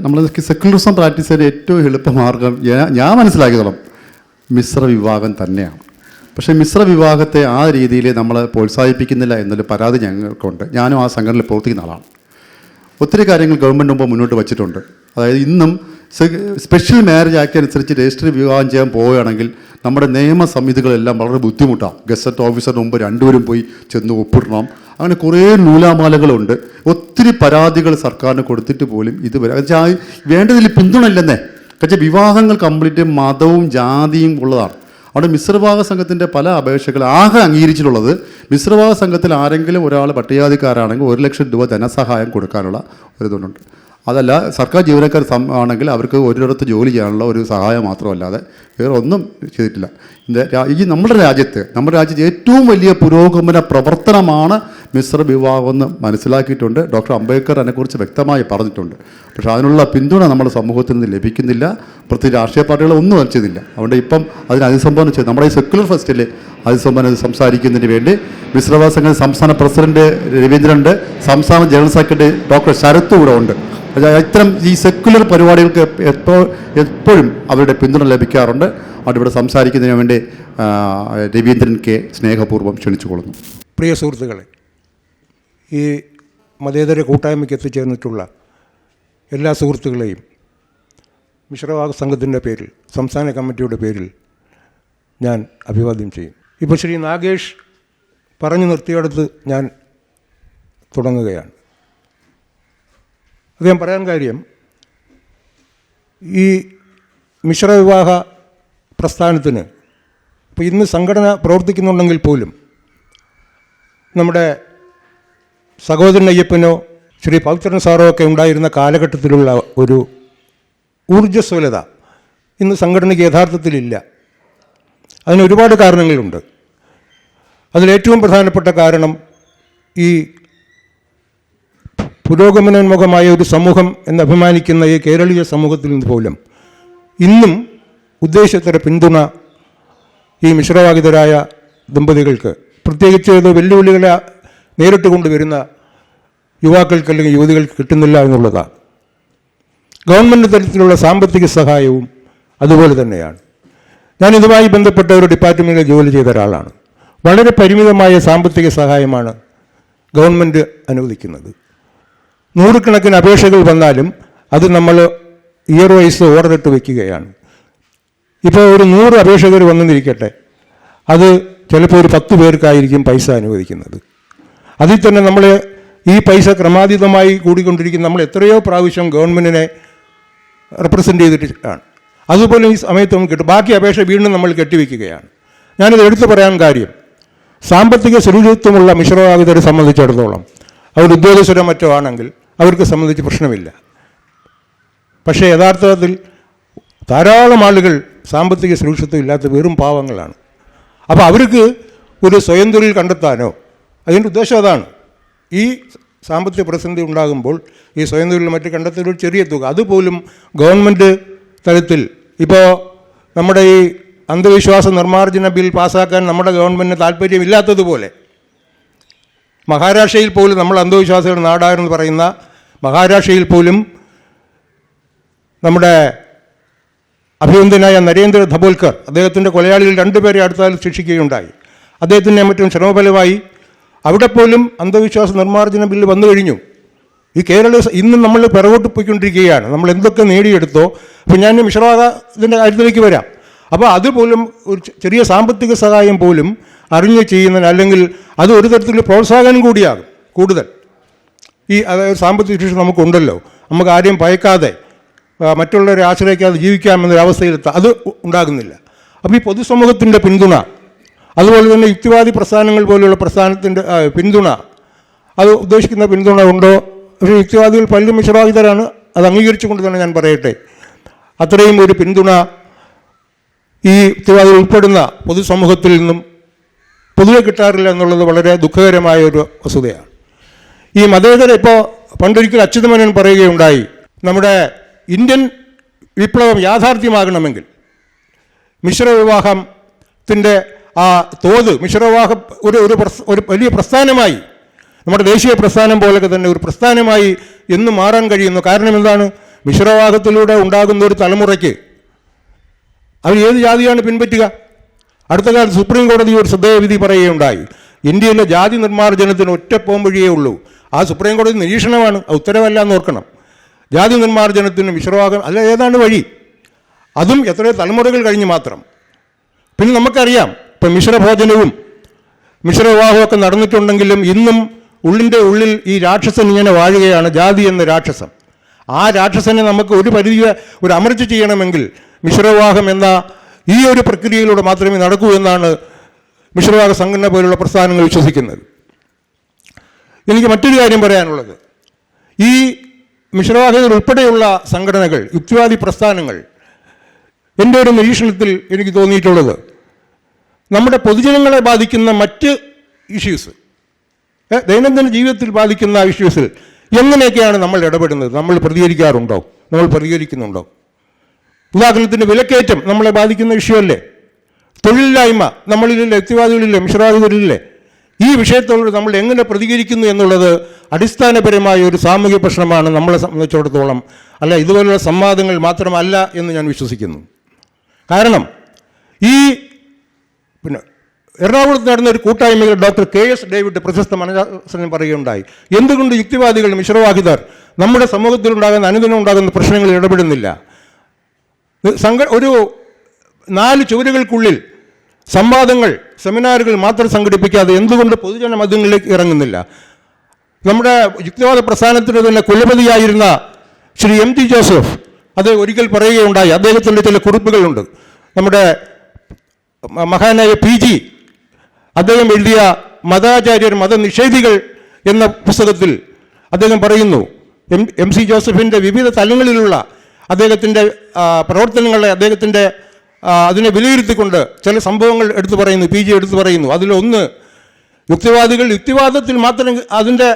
നമ്മൾ secularism practice ചെയ്യുന്ന ഏറ്റവും എളുപ്പമാർഗം ഞാൻ- ഞാൻ മനസ്സിലാക്കിയതോളം മിശ്ര വിവാഹം തന്നെയാണ്. പക്ഷേ മിശ്ര വിവാഹത്തെ ആ രീതിയിൽ നമ്മൾ പ്രോത്സാഹിപ്പിക്കുന്നില്ല എന്നൊരു പരാതി ഞങ്ങൾക്കുണ്ട്. ഞാനും ആ സംഘടനയിൽ പ്രവർത്തിക്കുന്ന ആളാണ്. ഒത്തിരി കാര്യങ്ങൾ ഗവൺമെന്റ് മുമ്പ് മുന്നോട്ട് വച്ചിട്ടുണ്ട്. അതായത് ഇന്നും സ്പെഷ്യൽ മാരേജ് ആക്ട് അനുസരിച്ച് രജിസ്റ്റർ വിവാഹം ചെയ്യാൻ പോവുകയാണെങ്കിൽ നമ്മുടെ നിയമ സംഹിതകളെല്ലാം വളരെ ബുദ്ധിമുട്ടാണ്. ഗസറ്റ് ഓഫീസറിന് മുമ്പ് രണ്ടുപേരും പോയി ചെന്ന് ഒപ്പിടണം. അങ്ങനെ കുറേ നൂലാമാലകളുണ്ട്. ഒത്തിരി പരാതികൾ സർക്കാരിന് കൊടുത്തിട്ട് പോലും ഇതുവരെ. വെച്ചാൽ വേണ്ടതിൽ പിന്തുണ ഇല്ലെന്നേ കാരണം വിവാഹങ്ങൾ കംപ്ലീറ്റ് മതവും ജാതിയും ഉള്ളതാണ്. അവിടെ മിശ്രഭാഗ സംഘത്തിന്റെ പല അപേക്ഷകൾ ആകെ അംഗീകരിച്ചിട്ടുള്ളത് മിശ്രഭാഗ സംഘത്തിൽ ആരെങ്കിലും ഒരാൾ പട്ടികജാതിക്കാരാണെങ്കിൽ ഒരു ലക്ഷം രൂപ ധനസഹായം കൊടുക്കാനുള്ള ഒരു ഇതുണ്ട്. അതല്ല സർക്കാർ ജീവനക്കാർ ആണെങ്കിൽ അവർക്ക് ഒരിടത്ത് ജോലി ചെയ്യാനുള്ള ഒരു സഹായം മാത്രമല്ലാതെ വേറെ ഒന്നും ചെയ്തിട്ടില്ല. ഈ നമ്മുടെ രാജ്യത്ത് നമ്മുടെ രാജ്യത്ത് ഏറ്റവും വലിയ പുരോഗമന പ്രവർത്തനമാണ് മിശ്ര വിവാഹം മനസ്സിലാക്കിയിട്ടുണ്ട്. ഡോക്ടർ അംബേദ്കർ അതിനെക്കുറിച്ച് വ്യക്തമായി പറഞ്ഞിട്ടുണ്ട്. പക്ഷേ അതിനുള്ള പിന്തുണ നമ്മുടെ സമൂഹത്തിൽ നിന്ന് ലഭിക്കുന്നില്ല. പ്രത്യേകിച്ച് രാഷ്ട്രീയ പാർട്ടികൾ ഒന്നും അത് അതുകൊണ്ട് ഇപ്പം അതിന് അതിസംബോധന ചെയ്ത്. നമ്മുടെ ഈ സെക്യുലർ ഫെസ്റ്റിൽ അതിസംബോധന സംസാരിക്കുന്നതിന് വേണ്ടി മിശ്രവാ സംസ്ഥാന പ്രസിഡന്റ് രവീന്ദ്രനുണ്ട്. സംസ്ഥാന ജനറൽ സെക്രട്ടറി ഡോക്ടർ ശരത്ത് കൂടെ ഉണ്ട്. ഇത്തരം ഈ സെക്യുലർ പരിപാടികൾക്ക് എപ്പോൾ എപ്പോഴും അവരുടെ പിന്തുണ ലഭിക്കാറുണ്ട്. അവിടെ സംസാരിക്കുന്നതിന് വേണ്ടി രവീന്ദ്രൻ കെ സ്നേഹപൂർവം ക്ഷണിച്ചുകൊള്ളുന്നു. പ്രിയ സുഹൃത്തുക്കളെ ഈ മതേതര കൂട്ടായ്മയ്ക്ക് എത്തിച്ചേർന്നിട്ടുള്ള എല്ലാ സുഹൃത്തുക്കളെയും മിശ്രവാഹ സംഘത്തിന്റെ പേരിൽ സംസ്ഥാന കമ്മിറ്റിയുടെ പേരിൽ ഞാൻ അഭിവാദ്യം ചെയ്യും. ഇപ്പോൾ ശ്രീ നാഗേഷ് പറഞ്ഞു നിർത്തിയെടുത്ത് ഞാൻ തുടങ്ങുകയാണ്. അദ്ദേഹം പറയാൻ കാര്യം ഈ മിശ്രവിവാഹ പ്രസ്ഥാനത്തിന് ഇപ്പോൾ ഇന്ന് സംഘടന പ്രവർത്തിക്കുന്നുണ്ടെങ്കിൽ പോലും നമ്മുടെ സഹോദരൻ അയ്യപ്പനോ ശ്രീ പവിത്രൻ സാറോ ഒക്കെ ഉണ്ടായിരുന്ന കാലഘട്ടത്തിലുള്ള ഒരു ഊർജസ്വലത ഇന്ന് സംഘടനയ്ക്ക് യഥാർത്ഥത്തിലില്ല അതിന് ഒരുപാട് കാരണങ്ങളുണ്ട്. അതിലേറ്റവും പ്രധാനപ്പെട്ട കാരണം ഈ പുരോഗമനോന്മുഖമായ ഒരു സമൂഹം എന്ന് അഭിമാനിക്കുന്ന ഈ കേരളീയ സമൂഹത്തിൽ നിന്ന് പോലും ഇന്നും ഉദ്ദേശത്തര പിന്തുണ ഈ മിശ്രവാഹിതരായ ദമ്പതികൾക്ക് പ്രത്യേകിച്ച് ഇത് വെല്ലുവിളികളെ നേരിട്ട് കൊണ്ടുവരുന്ന യുവാക്കൾക്ക് അല്ലെങ്കിൽ യുവതികൾക്ക് കിട്ടുന്നില്ല എന്നുള്ളതാണ്. ഗവൺമെന്റ് തരത്തിലുള്ള സാമ്പത്തിക സഹായവും അതുപോലെ തന്നെയാണ്. ഞാൻ ഇതുമായി ബന്ധപ്പെട്ട ഒരു ഡിപ്പാർട്ട്മെന്റിൽ ജോലി ചെയ്ത ഒരാളാണ്. വളരെ പരിമിതമായ സാമ്പത്തിക സഹായമാണ് ഗവൺമെന്റ് അനുവദിക്കുന്നത്. നൂറുകണക്കിന് അപേക്ഷകൾ വന്നാലും അത് നമ്മൾ ഇയർ വൈസ് ഓർഡർ ഇട്ട് വയ്ക്കുകയാണ് ഇപ്പോൾ ഒരു നൂറ് അപേക്ഷകർ വന്നെന്നിരിക്കട്ടെ അത് ചിലപ്പോൾ ഒരു പത്ത് പേർക്കായിരിക്കും പൈസ അനുവദിക്കുന്നത്. അതിൽ തന്നെ നമ്മൾ ഈ പൈസ ക്രമാതീതമായി കൂടിക്കൊണ്ടിരിക്കുന്ന നമ്മൾ എത്രയോ പ്രാവശ്യം ഗവൺമെന്റിനെ റെപ്രസെന്റ് ചെയ്തിട്ടാണ്. അതുപോലെ ഈ സമയത്ത് നമുക്ക് കിട്ടും. ബാക്കി അപേക്ഷ വീണ്ടും നമ്മൾ കെട്ടിവെക്കുകയാണ്. ഞാനിത് എടുത്തു പറയാൻ കാര്യം. സാമ്പത്തിക സുരക്ഷിത്വമുള്ള മിശ്രവാഹിതരെ സംബന്ധിച്ചിടത്തോളം അവർ ഉദ്യോഗസ്ഥരോ മറ്റോ ആണെങ്കിൽ അവർക്ക് സംബന്ധിച്ച് പ്രശ്നമില്ല. പക്ഷേ യഥാർത്ഥത്തിൽ ധാരാളം ആളുകൾ സാമ്പത്തിക സുരക്ഷിത്വം ഇല്ലാത്ത വെറും പാവങ്ങളാണ്. അപ്പോൾ അവർക്ക് ഒരു സ്വയം തൊഴിൽ കണ്ടെത്താനോ അതിന്റെ ഉദ്ദേശം അതാണ്. ഈ സാമ്പത്തിക പ്രതിസന്ധി ഉണ്ടാകുമ്പോൾ ഈ സ്വയം തൊഴിൽ മറ്റ് കണ്ടെത്തൽ ഒരു ചെറിയ തുക അതുപോലും ഗവൺമെന്റ് തലത്തിൽ. ഇപ്പോൾ നമ്മുടെ ഈ അന്ധവിശ്വാസ നിർമ്മാർജന ബിൽ പാസ്സാക്കാൻ നമ്മുടെ ഗവൺമെന്റിന് താല്പര്യമില്ലാത്തതുപോലെ മഹാരാഷ്ട്രയിൽ പോലും നമ്മൾ അന്ധവിശ്വാസികളുടെ നാടാരെന്ന് പറയുന്ന മഹാരാഷ്ട്രയിൽ പോലും നമ്മുടെ അഭിനന്ദനായ നരേന്ദ്ര ധബോൽക്കർ അദ്ദേഹത്തിന്റെ കൊലയാളികൾ രണ്ടുപേരെ അടുത്താൽ ശിക്ഷിക്കുകയുണ്ടായി. അദ്ദേഹത്തിന്റെ മറ്റും ശ്രമഫലമായി അവിടെ പോലും അന്ധവിശ്വാസ നിർമ്മാർജന ബില്ല് വന്നു കഴിഞ്ഞു. ഈ കേരള ഇന്ന് നമ്മൾ പിറകോട്ട് പോയിക്കൊണ്ടിരിക്കുകയാണ് നമ്മൾ എന്തൊക്കെ നേടിയെടുത്തോ അപ്പോൾ ഞാൻ മിശ്രവാദ ഇതിന്റെ കാര്യത്തിലേക്ക് വരാം. അപ്പോൾ അതുപോലും ഒരു ചെറിയ സാമ്പത്തിക സഹായം പോലും അറിഞ്ഞ് ചെയ്യുന്നതിന് അല്ലെങ്കിൽ അത് ഒരു തരത്തിലുള്ള പ്രോത്സാഹനം കൂടിയാകും കൂടുതൽ. ഈ അതായത് സാമ്പത്തിക ശിക്ഷ നമുക്കുണ്ടല്ലോ. നമുക്ക് ആരെയും ഭയക്കാതെ മറ്റുള്ളവരെ ആശ്രയിക്കാതെ ജീവിക്കാമെന്നൊരവസ്ഥയിലെത്താം അത് ഉണ്ടാകുന്നില്ല. അപ്പോൾ ഈ പൊതുസമൂഹത്തിന്റെ പിന്തുണ അതുപോലെ തന്നെ യുക്തിവാദി പ്രസ്ഥാനങ്ങൾ പോലെയുള്ള പ്രസ്ഥാനത്തിന്റെ പിന്തുണ. അത് ഉദ്ദേശിക്കുന്ന പിന്തുണ ഉണ്ടോ? പക്ഷേ യുക്തിവാദികൾ പലരും വിഷബാധിതരാണ് അത് അംഗീകരിച്ചു കൊണ്ട് തന്നെ ഞാൻ പറയട്ടെ. അത്രയും ഒരു പിന്തുണ ഈ യുക്തിവാദികൾ ഉൾപ്പെടുന്ന പൊതുസമൂഹത്തിൽ നിന്നും പൊതുവെ കിട്ടാറില്ല എന്നുള്ളത് വളരെ ദുഃഖകരമായ ഒരു വസ്തുതയാണ്. ഈ മതേതര ഇപ്പോൾ പണ്ടൊരിക്കൽ അച്യുതമേനോൻ പറയുകയുണ്ടായി നമ്മുടെ ഇന്ത്യൻ വിപ്ലവം യാഥാർത്ഥ്യമാകണമെങ്കിൽ മിശ്ര മിശ്രവിവാഹത്തിന്റെ ആ തോത് മിശ്രവാഹ ഒരു ഒരു ഒരു വലിയ പ്രസ്ഥാനമായി നമ്മുടെ ദേശീയ പ്രസ്ഥാനം പോലൊക്കെ തന്നെ ഒരു പ്രസ്ഥാനമായി എന്ന് മാറാൻ കഴിയുന്നു. കാരണം എന്താണ്? മിശ്രവാഹത്തിലൂടെ ഉണ്ടാകുന്ന ഒരു തലമുറയ്ക്ക് അവർ ഏത് ജാതിയാണ് പിൻപറ്റുക? അടുത്ത കാലത്ത് സുപ്രീം കോടതി ഒരു ശ്രദ്ധേയവിധി പറയുകയുണ്ടായി. ഇന്ത്യയിലെ ജാതി നിർമ്മാർജനത്തിന് ഒറ്റ പോംവഴിയേ ഉള്ളൂ. ആ സുപ്രീം കോടതി നിരീക്ഷണമാണ്. ഉത്തരവല്ല എന്ന് ഓർക്കണം. ജാതി നിർമ്മാർജനത്തിന് മിശ്രവാഹം അല്ല ഏതാണ് വഴി? അതും എത്രയോ തലമുറകൾ കഴിഞ്ഞ് മാത്രം. പിന്നെ നമുക്കറിയാം ഇപ്പം മിശ്രഭോജനവും മിശ്രവിവാഹമൊക്കെ നടന്നിട്ടുണ്ടെങ്കിലും ഇന്നും ഉള്ളിന്റെ ഉള്ളിൽ ഈ രാക്ഷസൻ ഇങ്ങനെ വാഴുകയാണ് ജാതി എന്ന രാക്ഷസം. ആ രാക്ഷസനെ നമുക്ക് ഒരു പരിധി ഒരു അമർച്ച ചെയ്യണമെങ്കിൽ മിശ്രവിവാഹം എന്ന ഈ ഒരു പ്രക്രിയയിലൂടെ മാത്രമേ നടക്കൂ എന്നാണ് മിശ്രവിവാഹ സംഘടന പോലുള്ള പ്രസ്ഥാനങ്ങൾ വിശ്വസിക്കുന്നത്. എനിക്ക് മറ്റൊരു കാര്യം പറയാനുള്ളത്. ഈ മിശ്രവാഹികൾ ഉൾപ്പെടെയുള്ള സംഘടനകൾ യുക്തിവാദി പ്രസ്ഥാനങ്ങൾ എന്റെ ഒരു നിരീക്ഷണത്തിൽ എനിക്ക് തോന്നിയിട്ടുള്ളത് നമ്മുടെ പൊതുജനങ്ങളെ ബാധിക്കുന്ന മറ്റ് ഇഷ്യൂസ് ദൈനംദിന ജീവിതത്തിൽ ബാധിക്കുന്ന ഇഷ്യൂസിൽ എങ്ങനെയൊക്കെയാണ് നമ്മൾ ഇടപെടുന്നത്? നമ്മൾ പ്രതികരിക്കാറുണ്ടോ? നമ്മൾ പ്രതികരിക്കുന്നുണ്ടോ? ഉദാഹരണത്തിന് വിലക്കയറ്റം നമ്മളെ ബാധിക്കുന്ന ഇഷ്യൂ അല്ലേ? തൊഴിലില്ലായ്മ നമ്മളിലെ വ്യക്തിവാദികളിലെ മിശ്രവാദികളിലെ ഈ വിഷയത്തോട് നമ്മൾ എങ്ങനെ പ്രതികരിക്കുന്നു എന്നുള്ളത് അടിസ്ഥാനപരമായ ഒരു സാമൂഹ്യ പ്രശ്നമാണ് നമ്മളെ സംബന്ധിച്ചിടത്തോളം. അല്ല ഇതുപോലുള്ള സംവാദങ്ങൾ മാത്രമല്ല എന്ന് ഞാൻ വിശ്വസിക്കുന്നു. കാരണം ഈ പിന്നെ എറണാകുളത്ത് നടന്ന ഒരു കൂട്ടായ്മയിൽ ഡോക്ടർ കെ എസ് ഡേവിഡ് പ്രശസ്ത മനഃശാസ്ത്രജ്ഞൻ പറയുകയുണ്ടായി. എന്തുകൊണ്ട് യുക്തിവാദികൾ മിശ്രവാഹിതർ നമ്മുടെ സമൂഹത്തിലുണ്ടാകുന്ന അനുദിനം ഉണ്ടാകുന്ന പ്രശ്നങ്ങളിൽ ഇടപെടുന്നില്ല? സംഘ ഒരു നാല് ചുവരുകൾക്കുള്ളിൽ സംവാദങ്ങൾ സെമിനാറുകൾ മാത്രം സംഘടിപ്പിക്കാതെ എന്തുകൊണ്ട് പൊതുജന മാധ്യമങ്ങളിലേക്ക് ഇറങ്ങുന്നില്ല? നമ്മുടെ യുക്തിവാദ പ്രസ്ഥാനത്തിന് തന്നെ കുലപതിയായിരുന്ന ശ്രീ എം ടി ജോസഫ് അത് ഒരിക്കൽ പറയുകയുണ്ടായി. അദ്ദേഹത്തിന്റെ ചില കുറിപ്പുകളുണ്ട്. നമ്മുടെ മഹാനായ പി ജി അദ്ദേഹം എഴുതിയ മതാചാര്യർ മതനിഷേധികൾ എന്ന പുസ്തകത്തിൽ അദ്ദേഹം പറയുന്നു എം എം സി ജോസഫിന്റെ വിവിധ തലങ്ങളിലുള്ള അദ്ദേഹത്തിന്റെ പ്രവർത്തനങ്ങളെ അദ്ദേഹത്തിന്റെ അതിനെ വിലയിരുത്തിക്കൊണ്ട് ചില സംഭവങ്ങൾ എടുത്തു പറയുന്നു പി ജി എടുത്തു പറയുന്നു. അതിലൊന്ന് യുക്തിവാദികൾ യുക്തിവാദത്തിൽ മാത്രം അതിന്റെ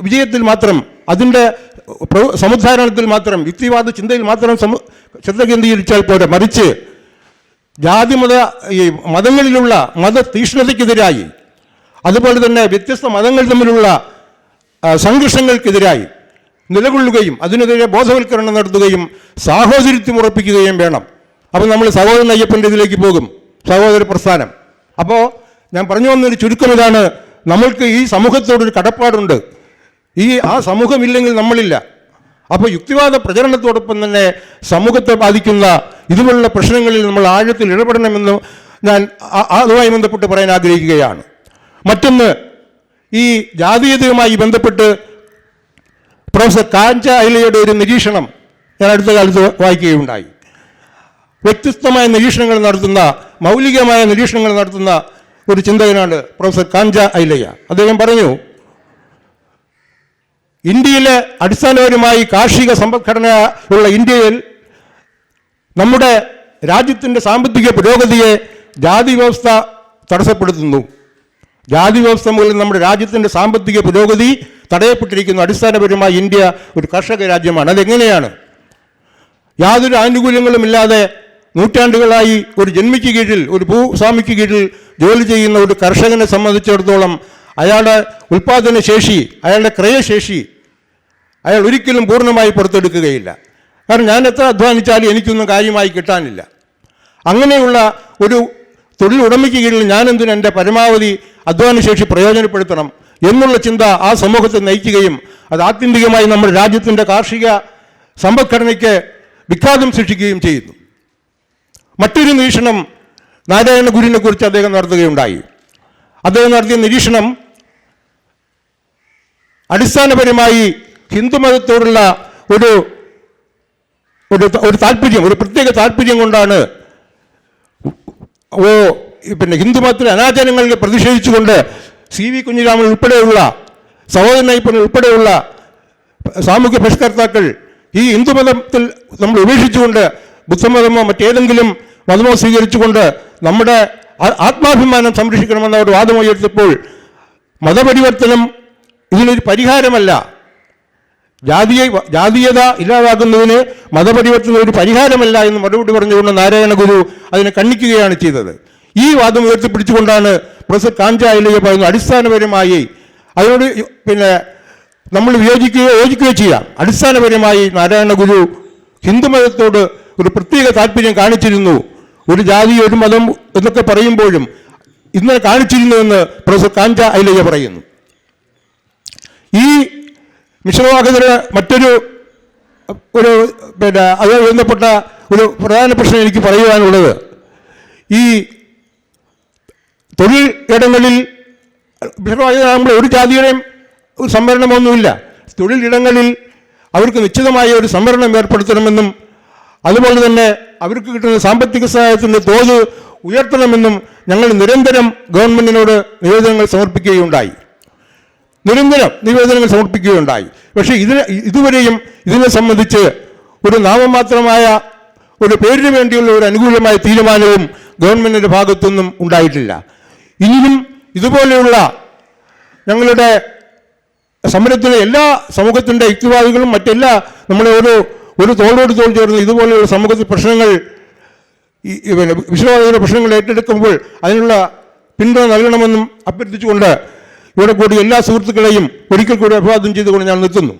വിജയത്തിൽ മാത്രം അതിന്റെ സമുദ്ധാരണത്തിൽ മാത്രം യുക്തിവാദ ചിന്തയിൽ മാത്രം ശ്രദ്ധ കേന്ദ്രീകരിച്ചാൽ പോരെ മറിച്ച് ജാതിമത ഈ മതങ്ങളിലുള്ള മത തീഷ്ണതയ്ക്കെതിരായി അതുപോലെ തന്നെ വ്യത്യസ്ത മതങ്ങൾ തമ്മിലുള്ള സംഘർഷങ്ങൾക്കെതിരായി നിലകൊള്ളുകയും അതിനെതിരെ ബോധവൽക്കരണം നടത്തുകയും സാഹോദര്യത്വം ഉറപ്പിക്കുകയും വേണം. അപ്പോൾ നമ്മൾ സഹോദരൻ അയ്യപ്പന്റെ ഇതിലേക്ക് പോകും. സഹോദര പ്രസ്ഥാനം. അപ്പോൾ ഞാൻ പറഞ്ഞു വന്നൊരു ചുരുക്കം ഇതാണ്. നമ്മൾക്ക് ഈ സമൂഹത്തോടൊരു കടപ്പാടുണ്ട്. ഈ ആ സമൂഹമില്ലെങ്കിൽ നമ്മളില്ല. അപ്പോൾ യുക്തിവാദ പ്രചരണത്തോടൊപ്പം തന്നെ സമൂഹത്തെ ബാധിക്കുന്ന ഇതുപോലുള്ള പ്രശ്നങ്ങളിൽ നമ്മൾ ആഴത്തിൽ ഇടപെടണമെന്ന് ഞാൻ അതുമായി ബന്ധപ്പെട്ട് പറയാൻ ആഗ്രഹിക്കുകയാണ്. മറ്റൊന്ന് ഈ ജാതീയതയുമായി ബന്ധപ്പെട്ട് പ്രൊഫസർ കാഞ്ച അഹിലയുടെ ഒരു നിരീക്ഷണം ഞാൻ അടുത്ത കാലത്ത് വായിക്കുകയുണ്ടായി. വ്യത്യസ്തമായ നിരീക്ഷണങ്ങൾ നടത്തുന്ന മൗലികമായ നിരീക്ഷണങ്ങൾ നടത്തുന്ന ഒരു ചിന്തകനാണ് പ്രൊഫസർ കാഞ്ച ഐലയ്യ അദ്ദേഹം പറഞ്ഞു ഇന്ത്യയിലെ അടിസ്ഥാനപരമായി കാർഷിക സമ്പദ്ഘടന ഉള്ള ഇന്ത്യയിൽ നമ്മുടെ രാജ്യത്തിന്റെ സാമ്പത്തിക പുരോഗതിയെ ജാതി വ്യവസ്ഥ തടസ്സപ്പെടുത്തുന്നു. ജാതി വ്യവസ്ഥ മുകളിൽ നമ്മുടെ രാജ്യത്തിന്റെ സാമ്പത്തിക പുരോഗതി തടയപ്പെട്ടിരിക്കുന്നു. അടിസ്ഥാനപരമായി ഇന്ത്യ ഒരു കർഷക രാജ്യമാണ്. അതെങ്ങനെയാണ്? യാതൊരു ആനുകൂല്യങ്ങളും ഇല്ലാതെ നൂറ്റാണ്ടുകളായി ഒരു ജന്മിക്ക് കീഴിൽ ഒരു ഭൂസ്വാമിക്ക് കീഴിൽ ജോലി ചെയ്യുന്ന ഒരു കർഷകനെ സംബന്ധിച്ചിടത്തോളം അയാളുടെ ഉൽപ്പാദന ശേഷി അയാളുടെ ക്രയശേഷി അയാൾ ഒരിക്കലും പൂർണമായി പുറത്തെടുക്കുകയില്ല. കാരണം ഞാൻ എത്ര അധ്വാനിച്ചാലും എനിക്കൊന്നും കാര്യമായി കിട്ടാനില്ല. അങ്ങനെയുള്ള ഒരു തൊഴിൽ ഉടമയ്ക്ക് കീഴിൽ ഞാൻ എന്തിനും എന്റെ പരമാവധി അധ്വാനശേഷി പ്രയോജനപ്പെടുത്തണം എന്നുള്ള ചിന്ത ആ സമൂഹത്തെ നയിക്കുകയും അത് ആത്യന്തികമായി നമ്മുടെ രാജ്യത്തിന്റെ കാർഷിക സമ്പദ്ഘടനയ്ക്ക് വിഘാതം സൃഷ്ടിക്കുകയും ചെയ്യുന്നു. മറ്റൊരു നിരീക്ഷണം നാരായണ ഗുരുവിനെ കുറിച്ച് അദ്ദേഹം നടത്തുകയുണ്ടായി. അദ്ദേഹം നടത്തിയ നിരീക്ഷണം അടിസ്ഥാനപരമായി ഹിന്ദുമതത്തോടുള്ള ഒരു ഒരു ഒരു താല്പര്യം ഒരു പ്രത്യേക താല്പര്യം കൊണ്ടാണ് ഓ പിന്നെ ഹിന്ദുമതത്തിലെ അനാചാരങ്ങളിൽ പ്രതിഷേധിച്ചുകൊണ്ട് സി വി കുഞ്ഞിരാമൻ ഉൾപ്പെടെയുള്ള സഹോദരൻ അയ്യപ്പൻ ഉൾപ്പെടെയുള്ള സാമൂഹ്യ പരിഷ്കർത്താക്കൾ ഈ ഹിന്ദുമതത്തിൽ നമ്മൾ ഉപേക്ഷിച്ചുകൊണ്ട് ബുദ്ധമതമോ മറ്റേതെങ്കിലും മതമോ സ്വീകരിച്ചുകൊണ്ട് നമ്മുടെ ആത്മാഭിമാനം സംരക്ഷിക്കണമെന്ന ഒരു വാദം ഉയർത്തിയപ്പോൾ മതപരിവർത്തനം ഇതിനൊരു പരിഹാരമല്ല. ജാതീയ ജാതീയത ഇല്ലാതാക്കുന്നതിന് മതപരിവർത്തനം ഒരു പരിഹാരമല്ല എന്ന് മറുപടി പറഞ്ഞുകൊണ്ട് നാരായണ ഗുരു അതിനെ കണ്ണിക്കുകയാണ് ചെയ്തത്. ഈ വാദം ഉയർത്തിപ്പിടിച്ചുകൊണ്ടാണ് പ്രൊഫസർ കാഞ്ച ഐലയ്യ പറയുന്നത് അടിസ്ഥാനപരമായി അതിനോട് പിന്നെ നമ്മൾ വിയോജിക്കുകയോ യോജിക്കുകയോ ചെയ്യാം. അടിസ്ഥാനപരമായി നാരായണ ഗുരു ഹിന്ദുമതത്തോട് ഒരു പ്രത്യേക താല്പര്യം കാണിച്ചിരുന്നു. ഒരു ജാതി ഒരു മതം എന്നൊക്കെ പറയുമ്പോഴും ഇന്നലെ കാണിച്ചിരുന്നുവെന്ന് പ്രൊഫസർ കാഞ്ച ഐലയ്യ പറയുന്നു. ഈ മിശ്രവാഹകര് മറ്റൊരു ഒരു പിന്നെ അതുമായി ബന്ധപ്പെട്ട ഒരു പ്രധാന പ്രശ്നം എനിക്ക് പറയുവാനുള്ളത്. ഈ തൊഴിൽ ഇടങ്ങളിൽ നമ്മൾ ഒരു ജാതിയുടെയും സംവരണമൊന്നുമില്ല. തൊഴിലിടങ്ങളിൽ അവർക്ക് നിശ്ചിതമായ ഒരു സംവരണം ഏർപ്പെടുത്തണമെന്നും അതുപോലെ തന്നെ അവർക്ക് കിട്ടുന്ന സാമ്പത്തിക സഹായത്തിന്റെ തോത് ഉയർത്തണമെന്നും ഞങ്ങൾ നിരന്തരം ഗവൺമെന്റിനോട് നിവേദനങ്ങൾ സമർപ്പിക്കുകയുണ്ടായി. നിരന്തരം നിവേദനങ്ങൾ സമർപ്പിക്കുകയുണ്ടായി. പക്ഷേ ഇതിന് ഇതുവരെയും ഇതിനെ സംബന്ധിച്ച് ഒരു നാമമാത്രമായ ഒരു പേരിന് വേണ്ടിയുള്ള ഒരു അനുകൂലമായ തീരുമാനവും ഗവൺമെന്റിന്റെ ഭാഗത്തുനിന്നും ഉണ്ടായിട്ടില്ല. ഇനിയും ഇതുപോലെയുള്ള ഞങ്ങളുടെ സമരത്തിലെ എല്ലാ സമൂഹത്തിന്റെ യുക്തിവാദികളും മറ്റെല്ലാ നമ്മുടെ ഒരു ഒരു തോളോട് തോൾ ചേർന്ന് ഇതുപോലെയുള്ള സമൂഹത്തിൽ പ്രശ്നങ്ങൾ ഈ പിന്നെ പ്രശ്നങ്ങൾ ഏറ്റെടുക്കുമ്പോൾ അതിനുള്ള പിന്തുണ നൽകണമെന്നും അഭ്യർത്ഥിച്ചുകൊണ്ട് ഇവിടെ കൂടി എല്ലാ സുഹൃത്തുക്കളെയും ഒരിക്കൽ കൂടി അഭിവാദ്യം ചെയ്തുകൊണ്ട് ഞാൻ നിർത്തുന്നു.